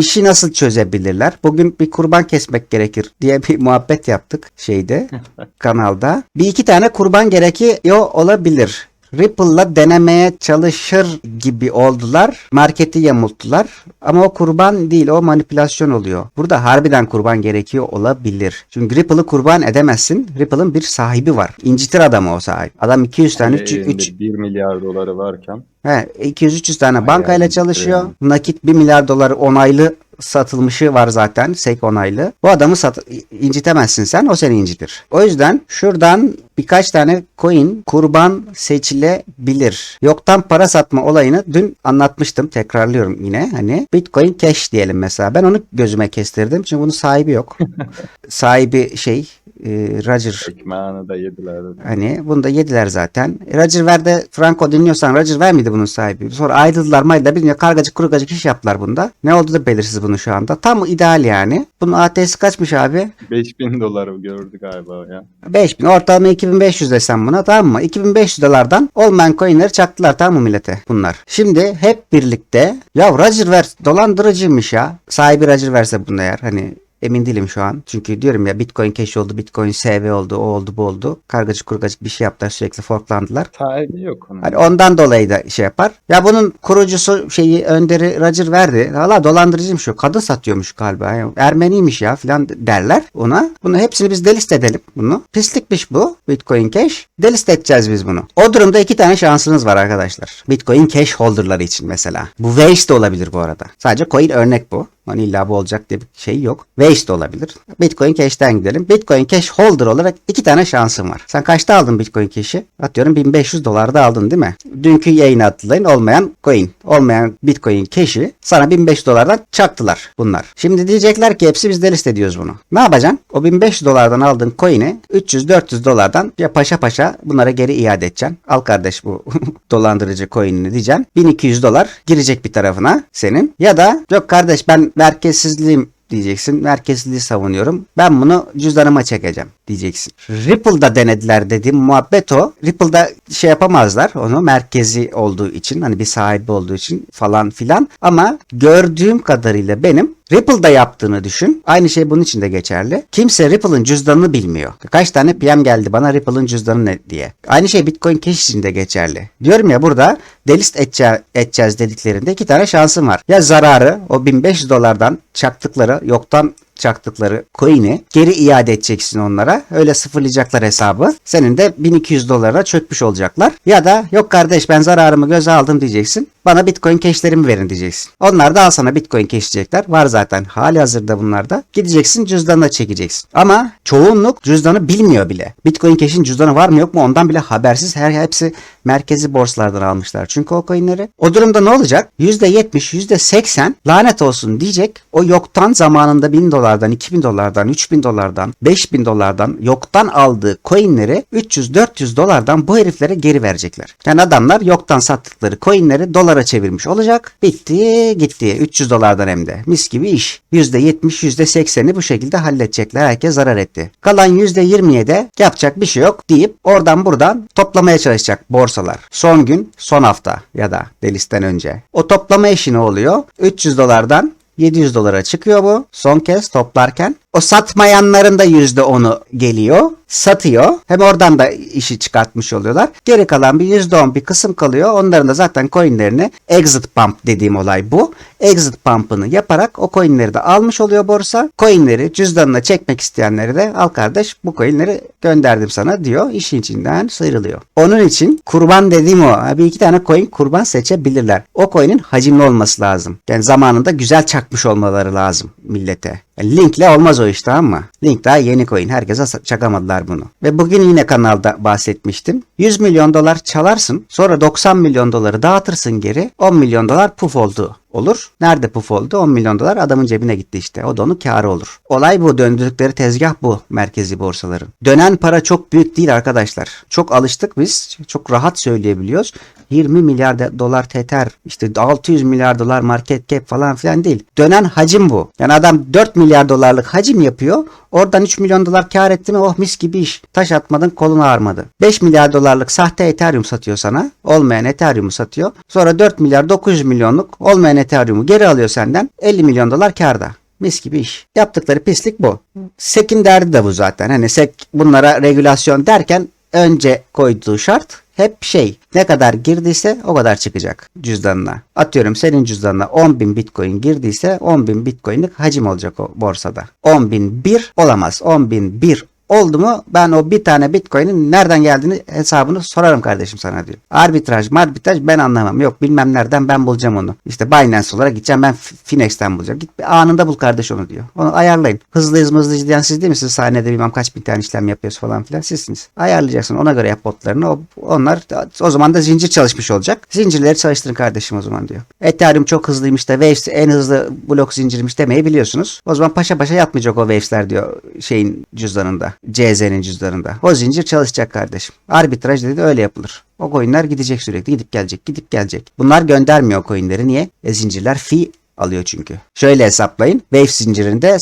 işi nasıl çözebilirler? Bugün bir kurban kesmek gerekir diye bir muhabbet yaptık şeyde kanalda. Bir iki tane kurban gerekiyor olabilir. Ripple'la denemeye çalışır gibi oldular. Marketi yamulttular. Ama o kurban değil o manipülasyon oluyor. Burada harbiden kurban gerekiyor olabilir. Çünkü Ripple'ı kurban edemezsin. Ripple'ın bir sahibi var. İncitir adamı o sahip. Adam 200 tane 3 Elinde 1 milyar doları varken He, 200-300 tane bankayla çalışıyor. Nakit 1 milyar doları onaylı satılmışı var zaten. SEC onaylı. Bu adamı sat incitemezsin sen. O seni incitir. O yüzden şuradan birkaç tane coin kurban seçilebilir. Yoktan para satma olayını dün anlatmıştım. Tekrarlıyorum yine. Hani Bitcoin Cash diyelim mesela. Ben onu gözüme kestirdim. Çünkü bunun sahibi yok. sahibi şey e, Roger ekmeğini de yediler. Hani bunu da yediler zaten. E, Roger Ver'de Franco dinliyorsan Roger Ver miydi bunun sahibi? Sonra ayrıldılar maydılar bilmiyorum kargacık kurgacık iş yaptılar bunda. Ne oldu da belirsiz bunun şu anda. Tam ideal yani. Bunun ATS'i kaçmış abi? 5000 doları gördü galiba ya. 5000 ortalama 2500 desem buna tamam mı? 2500 dolardan olmayan coinleri çaktılar tamam mı millete bunlar. Şimdi hep birlikte ya Roger Ver dolandırıcıymış ya. Sahibi Roger Verse bunda eğer hani Emin değilim şu an. Çünkü diyorum ya Bitcoin Cash oldu, Bitcoin SV oldu, o oldu, bu oldu. Kargacık kurgacık bir şey yaptılar sürekli forklandılar. Sahibi yok onun. Hani ondan dolayı da şey yapar. Ya bunun kurucusu şeyi önderi Roger verdi. Valla dolandırıcıymış o. Kadın satıyormuş galiba. Yani Ermeniymiş ya filan derler ona. Bunu hepsini biz delist edelim bunu. Pislikmiş bu Bitcoin Cash. Delist edeceğiz biz bunu. O durumda iki tane şansınız var arkadaşlar. Bitcoin Cash holderları için mesela. Bu waste de olabilir bu arada. Sadece coin örnek bu. Hani illa bu olacak diye bir şey yok. Waste de olabilir. Bitcoin Cash'ten gidelim. Bitcoin Cash holder olarak iki tane şansın var. Sen kaçta aldın Bitcoin Cash'i? Atıyorum 1500 dolarda aldın değil mi? Dünkü yayın attılayın olmayan coin, olmayan Bitcoin Cash'i sana 1500 dolardan çaktılar bunlar. Şimdi diyecekler ki hepsi biz de liste ediyoruz bunu. Ne yapacaksın? O 1500 dolardan aldığın coin'i 300-400 dolardan ya paşa paşa bunlara geri iade edeceksin. Al kardeş bu dolandırıcı coin'ini diyeceksin. 1200 dolar girecek bir tarafına senin. Ya da yok kardeş ben merkezsizliğim diyeceksin. Merkezliliği savunuyorum. Ben bunu cüzdanıma çekeceğim diyeceksin. Ripple'da denediler dediğim muhabbet o. Ripple'da şey yapamazlar onu merkezi olduğu için hani bir sahibi olduğu için falan filan. Ama gördüğüm kadarıyla benim Ripple'da yaptığını düşün. Aynı şey bunun için de geçerli. Kimse Ripple'ın cüzdanını bilmiyor. Kaç tane PM geldi bana Ripple'ın cüzdanı ne diye. Aynı şey Bitcoin Cash için de geçerli. Diyorum ya burada delist edece- edeceğiz dediklerinde iki tane şansım var. Ya zararı o 1500 dolardan çaktıkları yoktan çaktıkları coin'i geri iade edeceksin onlara. Öyle sıfırlayacaklar hesabı. Senin de 1200 dolara çökmüş olacaklar. Ya da yok kardeş ben zararımı göze aldım diyeceksin. Bana Bitcoin cash'lerimi verin diyeceksin. Onlar da al sana Bitcoin cash diyecekler. Var zaten hali hazırda bunlarda. Gideceksin cüzdanına çekeceksin. Ama çoğunluk cüzdanı bilmiyor bile. Bitcoin cash'in cüzdanı var mı yok mu ondan bile habersiz. Her hepsi merkezi borsalardan almışlar. Çünkü o coinleri. O durumda ne olacak? %70, %80 lanet olsun diyecek. O yoktan zamanında 1000 dolardan, 2000 dolardan, 3000 dolardan, 5000 dolardan yoktan aldığı coinleri 300-400 dolardan bu heriflere geri verecekler. Yani adamlar yoktan sattıkları coinleri dolara çevirmiş olacak. Bitti gitti. 300 dolardan hem de. Mis gibi iş. %70, %80'i bu şekilde halledecekler. Herkes zarar etti. Kalan %20'ye de yapacak bir şey yok deyip oradan buradan toplamaya çalışacak borsalar. Son gün, son hafta ya da delisten önce. O toplama işi ne oluyor? 300 dolardan 700 dolara çıkıyor bu. Son kez toplarken. O satmayanların da %10'u geliyor. Satıyor. Hem oradan da işi çıkartmış oluyorlar. Geri kalan bir %10 bir kısım kalıyor. Onların da zaten coinlerini exit pump dediğim olay bu. Exit pump'ını yaparak o coinleri de almış oluyor borsa. Coinleri cüzdanına çekmek isteyenleri de al kardeş bu coinleri gönderdim sana diyor. İşin içinden sıyrılıyor. Onun için kurban dediğim o. Bir iki tane coin kurban seçebilirler. O coin'in hacimli olması lazım. Yani zamanında güzel çakmış olmaları lazım millete. Linkle olmaz o iş tamam mı? Link daha yeni coin. Herkese çakamadılar bunu. Ve bugün yine kanalda bahsetmiştim. 100 milyon dolar çalarsın. Sonra 90 milyon doları dağıtırsın geri. 10 milyon dolar puf oldu olur. Nerede puf oldu? 10 milyon dolar adamın cebine gitti işte. O da onun karı olur. Olay bu. Döndürdükleri tezgah bu merkezi borsaların. Dönen para çok büyük değil arkadaşlar. Çok alıştık biz. Çok rahat söyleyebiliyoruz. 20 milyar dolar teter, işte 600 milyar dolar market cap falan filan değil. Dönen hacim bu. Yani adam 4 milyar dolarlık hacim yapıyor. Oradan 3 milyon dolar kar etti mi oh mis gibi iş. Taş atmadın kolun ağrımadı. 5 milyar dolarlık sahte Ethereum satıyor sana. Olmayan Ethereum'u satıyor. Sonra 4 milyar 900 milyonluk olmayan Ethereum'u geri alıyor senden 50 milyon dolar karda. Mis gibi iş. Yaptıkları pislik bu. SEC'in derdi de bu zaten. Hani SEC bunlara regülasyon derken önce koyduğu şart hep şey ne kadar girdiyse o kadar çıkacak cüzdanına. Atıyorum senin cüzdanına 10 bin bitcoin girdiyse 10 bin bitcoinlik hacim olacak o borsada. 10 bin bir olamaz. 10 bin bir oldu mu ben o bir tane bitcoin'in nereden geldiğini hesabını sorarım kardeşim sana diyor. Arbitraj arbitraj ben anlamam. Yok bilmem nereden ben bulacağım onu. İşte Binance olarak gideceğim ben Finex'ten bulacağım. Git bir anında bul kardeş onu diyor. Onu ayarlayın. Hızlıyız mızlıyız diyen siz değil misiniz? Sahnede bilmem kaç bin tane işlem yapıyoruz falan filan sizsiniz. Ayarlayacaksın ona göre yap botlarını. O, onlar o zaman da zincir çalışmış olacak. Zincirleri çalıştırın kardeşim o zaman diyor. Ethereum çok hızlıymış da Waves en hızlı blok zincirmiş demeyi biliyorsunuz. O zaman paşa paşa yatmayacak o Waves'ler diyor şeyin cüzdanında. CZ'nin cüzdanında. O zincir çalışacak kardeşim. Arbitraj dedi öyle yapılır. O coinler gidecek sürekli. Gidip gelecek, gidip gelecek. Bunlar göndermiyor coinleri. Niye? E zincirler fee alıyor çünkü. Şöyle hesaplayın. Waves zincirinde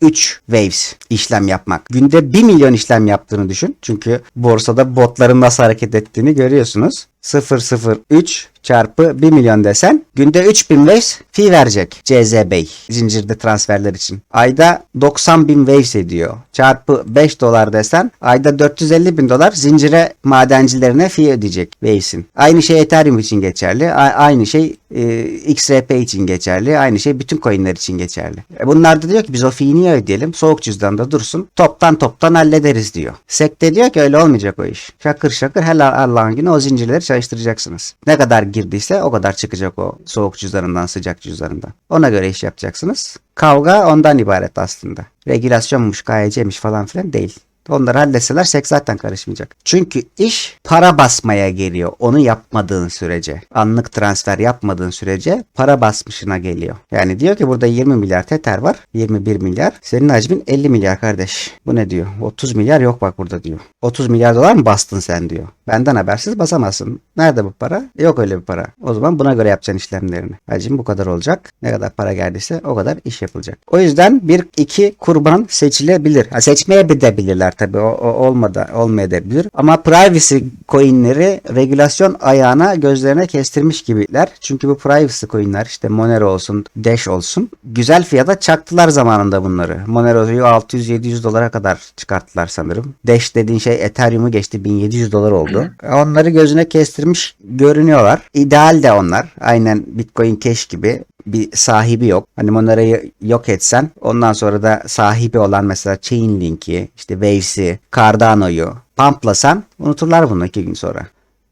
003 Waves işlem yapmak. Günde 1 milyon işlem yaptığını düşün. Çünkü borsada botların nasıl hareket ettiğini görüyorsunuz. 003 çarpı 1 milyon desen günde 3000 Waves fee verecek CZ Bey zincirde transferler için. Ayda 90 bin Waves ediyor. Çarpı 5 dolar desen ayda 450 bin dolar zincire madencilerine fee ödeyecek Waves'in. Aynı şey Ethereum için geçerli. A- aynı şey e, XRP için geçerli. Aynı şey bütün coinler için geçerli. E bunlar da diyor ki biz o fee'yi niye ödeyelim? Soğuk cüzdanda dursun. Toptan toptan hallederiz diyor. SEC de diyor ki öyle olmayacak o iş. Şakır şakır her Allah'ın günü o zincirleri çalıştıracaksınız. Ne kadar girdiyse o kadar çıkacak o soğuk cüzdanından sıcak cüzdanından. Ona göre iş yapacaksınız. Kavga ondan ibaret aslında. Regülasyonmuş, KYC'miş falan filan değil. Onları halletseler SEC zaten karışmayacak. Çünkü iş para basmaya geliyor. Onu yapmadığın sürece. Anlık transfer yapmadığın sürece para basmışına geliyor. Yani diyor ki burada 20 milyar tether var. 21 milyar. Senin hacmin 50 milyar kardeş. Bu ne diyor? 30 milyar yok bak burada diyor. 30 milyar dolar mı bastın sen diyor. Benden habersiz basamazsın. Nerede bu para? Yok öyle bir para. O zaman buna göre yapacaksın işlemlerini. Hacim bu kadar olacak. Ne kadar para geldiyse o kadar iş yapılacak. O yüzden bir iki kurban seçilebilir. Ha, seçmeye de bilirler tabii. O, o olmadı olmayabilir. Ama privacy coinleri regülasyon ayağına gözlerine kestirmiş gibiler. Çünkü bu privacy coinler işte Monero olsun, Dash olsun. Güzel fiyata çaktılar zamanında bunları. Monero'yu 600-700 dolara kadar çıkarttılar sanırım. Dash dediğin şey Ethereum'u geçti 1700 dolar oldu. Onları gözüne kestirmiş görünüyorlar. İdeal de onlar. Aynen Bitcoin Cash gibi bir sahibi yok. Hani Monero'yu yok etsen ondan sonra da sahibi olan mesela Chainlink'i, işte Waves'i, Cardano'yu pumplasan unuturlar bunu iki gün sonra.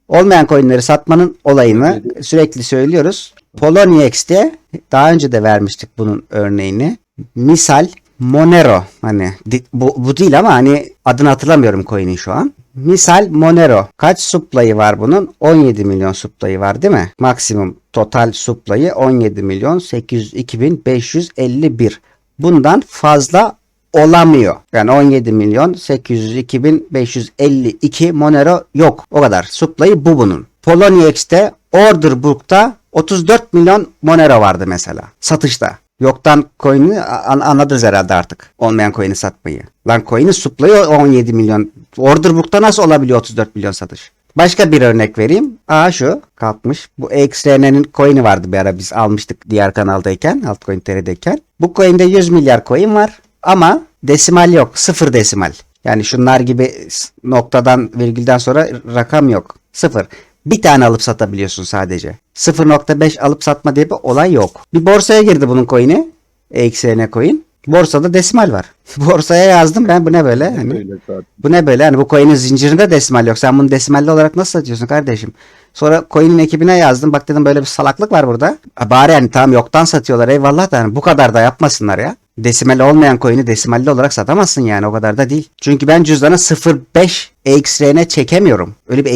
Olmayan coinleri satmanın olayını sürekli söylüyoruz. Poloniex daha önce de vermiştik bunun örneğini. Misal Monero hani bu, bu değil ama hani adını hatırlamıyorum coin'in şu an. Misal Monero. Kaç supply'ı var bunun? 17 milyon supply'ı var değil mi? Maksimum total supply'ı 17 milyon 802 bin 551. Bundan fazla olamıyor. Yani 17 milyon 802 bin 552 Monero yok. O kadar. Supply'ı bu bunun. Poloniex'te order book'ta 34 milyon Monero vardı mesela. Satışta. Yoktan coin'i an- anladınız herhalde artık. Olmayan coin'i satmayı. Lan coin'i supply'ı 17 milyon. Order book'ta nasıl olabiliyor 34 milyon satış? Başka bir örnek vereyim. Aa şu kalkmış. Bu XRN'nin coin'i vardı bir ara biz almıştık diğer kanaldayken. Altcoin TR'deyken. Bu coin'de 100 milyar coin var. Ama desimal yok. Sıfır desimal. Yani şunlar gibi noktadan virgülden sonra rakam yok. Sıfır. Bir tane alıp satabiliyorsun sadece. 0.5 alıp satma diye bir olay yok. Bir borsaya girdi bunun coin'i. XRN coin. Borsada desimal var. Borsaya yazdım ben bu ne böyle? Hani, bu ne böyle? Hani bu coin'in zincirinde desimal yok. Sen bunu desimalli olarak nasıl satıyorsun kardeşim? Sonra coin'in ekibine yazdım. Bak dedim böyle bir salaklık var burada. Ha, bari yani tamam yoktan satıyorlar eyvallah da hani bu kadar da yapmasınlar ya. Desimal olmayan coin'i desimalli olarak satamazsın yani o kadar da değil. Çünkü ben cüzdana 0.5 EXRN çekemiyorum. Öyle bir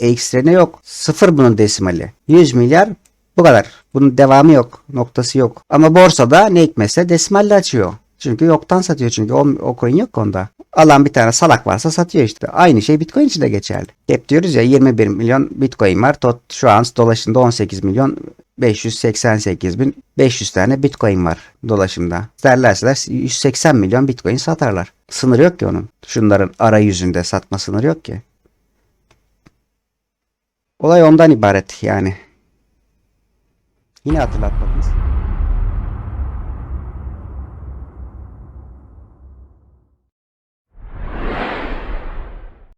EXRN yok. Sıfır bunun desimali. 100 milyar bu kadar. Bunun devamı yok. Noktası yok. Ama borsada ne hikmetse desimalle açıyor. Çünkü yoktan satıyor çünkü o, o coin yok onda. Alan bir tane salak varsa satıyor işte. Aynı şey Bitcoin için de geçerli. Hep diyoruz ya 21 milyon Bitcoin var. Tot, şu an dolaşımda 18 milyon 588 bin 500 tane Bitcoin var dolaşımda. Derlerseler 180 milyon Bitcoin satarlar. Sınır yok ki onun. Şunların arayüzünde satma sınırı yok ki. Olay ondan ibaret yani. Yine hatırlat bakayım.